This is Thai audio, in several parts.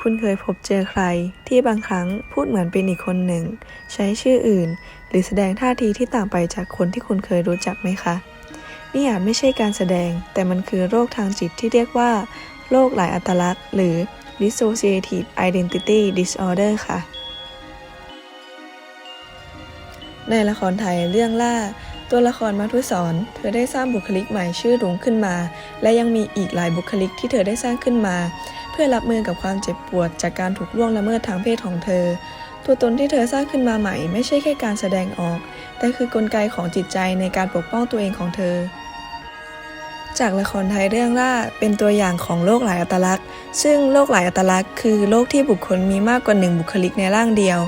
คุณเคยพบเจอใครที่บางครั้งพูดเหมือนเป็นอีกคนหนึ่ง ใช้ชื่ออื่น หรือแสดงท่าทีที่ต่างไปจากคนที่คุณเคยรู้จักไหมคะ นี่อาจไม่ใช่การแสดง แต่มันคือโรคทางจิตที่เรียกว่า โรคหลายอัตลักษณ์ หรือ dissociative identity disorder ค่ะ ในละครไทยเรื่องล่า ตัวละครมัทุสรเธอได้สร้างบุคลิกใหม่ชื่อรุ้งขึ้นมา และยังมีอีกหลายบุคลิกที่เธอได้สร้างขึ้นมา พื่อรับมือกับความเจ็บปวดจากการถูกล่วงละเมิดทางเพศของเธอ ตัวตนที่เธอสร้างขึ้นมาใหม่ ไม่ใช่แค่การแสดงออก แต่คือกลไกของจิตใจในการปกป้องตัวเองของเธอ จากละครไทยเรื่องล่าเป็นตัวอย่างของโรคหลายอัตลักษณ์ ซึ่งโรคหลายอัตลักษณ์คือโรคที่บุคคลมีมากกว่าหนึ่งบุคลิกในร่างเดียว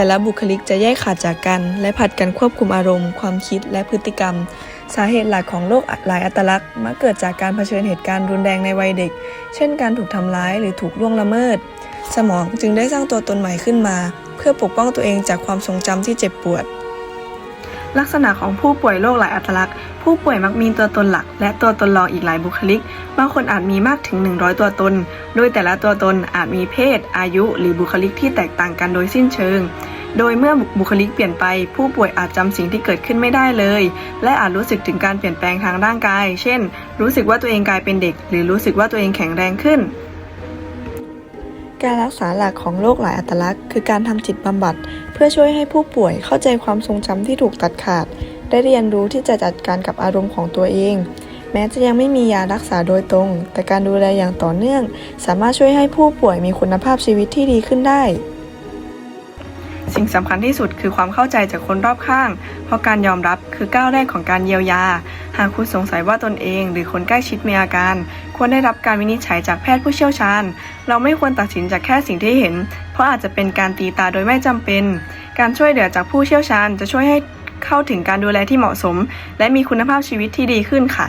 แต่ละบุคลิกจะแยกขาดจากกัน และผัดกันควบคุมอารมณ์ ความคิดและพฤติกรรม สาเหตุหลักของโรคหลายอัตลักษณ์มักเกิดจากการเผชิญเหตุการณ์รุนแรงในวัยเด็ก เช่นการถูกทำร้ายหรือถูกล่วงละเมิด สมองจึงได้สร้างตัวตนใหม่ขึ้นมา เพื่อปกป้องตัวเองจากความทรงจำที่เจ็บปวด ลักษณะของผู้ป่วยโรคหลายอัตลักษณ์ ผู้ป่วยมักมีตัวตนหลัก และตัวตนรองอีกหลายบุคลิก บางคนอาจมีมากถึง 100 ตัวตน โดยแต่ละตัวตนอาจมีเพศ อายุ หรือบุคลิกที่แตกต่างกันโดยสิ้นเชิง โดยเมื่อบุคลิกเปลี่ยนไป ผู้ป่วยอาจจำสิ่งที่เกิดขึ้นไม่ได้เลย และอาจรู้สึกถึงการเปลี่ยนแปลงทางร่างกาย เช่น รู้สึกว่าตัวเองกลายเป็นเด็ก หรือรู้สึกว่าตัวเองแข็งแรงขึ้น การรักษาหลักของโรคหลายอัตลักษณ์ คือการทำจิตบำบัด เพื่อช่วยให้ผู้ป่วยเข้าใจความทรงจำที่ถูกตัดขาด ได้เรียนรู้ที่จะจัดการกับอารมณ์ของตัวเองแม้จะยังไม่มียารักษาโดยตรง แต่การดูแลอย่างต่อเนื่อง สามารถช่วยให้ผู้ป่วยมีคุณภาพชีวิตที่ดีขึ้นได้ สิ่งสำคัญที่สุดคือความเข้าใจจากคนรอบข้าง เพราะการยอมรับคือก้าวแรกของการเยียวยา หากคุณสงสัยว่าตนเอง หรือคนใกล้ชิดมีอาการ ควรได้รับการวินิจฉัยจากแพทย์ผู้เชี่ยวชาญ เราไม่ควรตัดสินจากแค่สิ่งที่เห็น เพราะอาจจะเป็นการตีตาโดยไม่จำเป็น การช่วยเหลือจากผู้เชี่ยวชาญจะช่วยให้เข้าถึงการดูแลที่เหมาะสม และมีคุณภาพชีวิตที่ดีขึ้นค่ะ